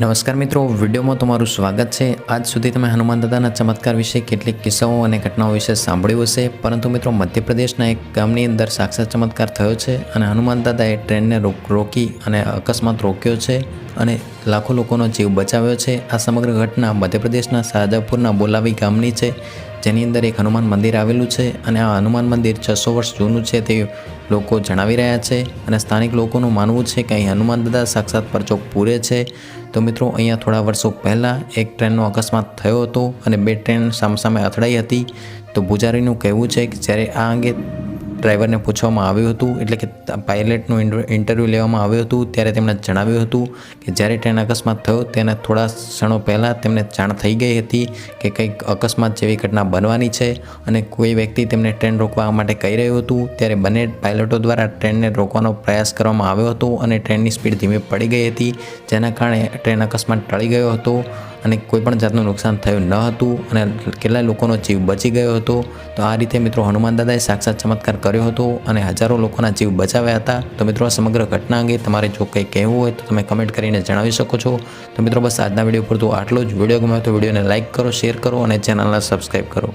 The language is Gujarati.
નમસ્કાર મિત્રો, વિડીયોમાં તમારું સ્વાગત છે. આજ સુધી તમે હનુમાન દાદાના ચમત્કાર વિશે કેટલીક કિસ્સાઓ અને ઘટનાઓ વિશે સાંભળ્યું હશે. પરંતુ મિત્રો, મધ્યપ્રદેશના એક ગામની અંદર સાક્ષાત ચમત્કાર થયો છે અને હનુમાન દાદાએ ટ્રેનને રોક અને અકસ્માત રોક્યો છે. અને લાખો લોકોનો જીવ બચાવ્યો છે. આ સમગ્ર ઘટના મધ્યપ્રદેશના શાહજાપુરના બોલાવી ગામની છે, જેની અંદર એક હનુમાન મંદિર આવેલું છે અને આ હનુમાન મંદિર છસો વર્ષ જૂનું છે તે લોકો જણાવી રહ્યા છે અને સ્થાનિક લોકોનું માનવું છે કે અહીં હનુમાન દાદા સાક્ષાત પરચોક પૂરે છે. તો મિત્રો, અહીંયા થોડા વર્ષો પહેલાં એક ટ્રેનનો અકસ્માત થયો હતો અને બે ટ્રેન સામસામે અથડાઈ હતી. તો પૂજારીનું કહેવું છે કે જ્યારે આ અંગે ડ્રાઈવરને પૂછવામાં આવ્યું હતું, એટલે કે પાયલટનું ઇન્ટરવ્યૂ લેવામાં આવ્યું હતું, ત્યારે તેમણે જણાવ્યું હતું કે જ્યારે ટ્રેન અકસ્માત થયો, તેના થોડા ક્ષણો પહેલાં તેમને જાણ થઈ ગઈ હતી કે કંઈક અકસ્માત જેવી ઘટના બનવાની છે અને કોઈ વ્યક્તિ તેમને ટ્રેન રોકવા માટે કહી રહ્યું હતું, ત્યારે બંને પાયલટો દ્વારા ટ્રેનને રોકવાનો પ્રયાસ કરવામાં આવ્યો હતો અને ટ્રેનની સ્પીડ ધીમે પડી ગઈ હતી, જેના કારણે ટ્રેન અકસ્માત ટળી ગયો હતો. અને કોઈપણ જાતનું નુકસાન થયું ન હતું અને કેટલાય લોકોનો જીવ બચી ગયો હતો, તો આ રીતે મિત્રો હનુમાન દાદાએ સાક્ષાત ચમત્કાર કર્યો હતો અને હજારો લોકોના જીવ બચાવ્યા હતા. તો મિત્રો આ સમગ્ર ઘટના અંગે તમારે જો કંઈ કહેવું હોય તો તમે કમેન્ટ કરીને જણાવી શકો છો. તો મિત્રો બસ આજના વીડિયો પૂરતું આટલું જ. વીડિયો ગમ્યો તો વિડીયોને લાઇક કરો શેર કરો અને ચેનલને સબસ્ક્રાઈબ કરો.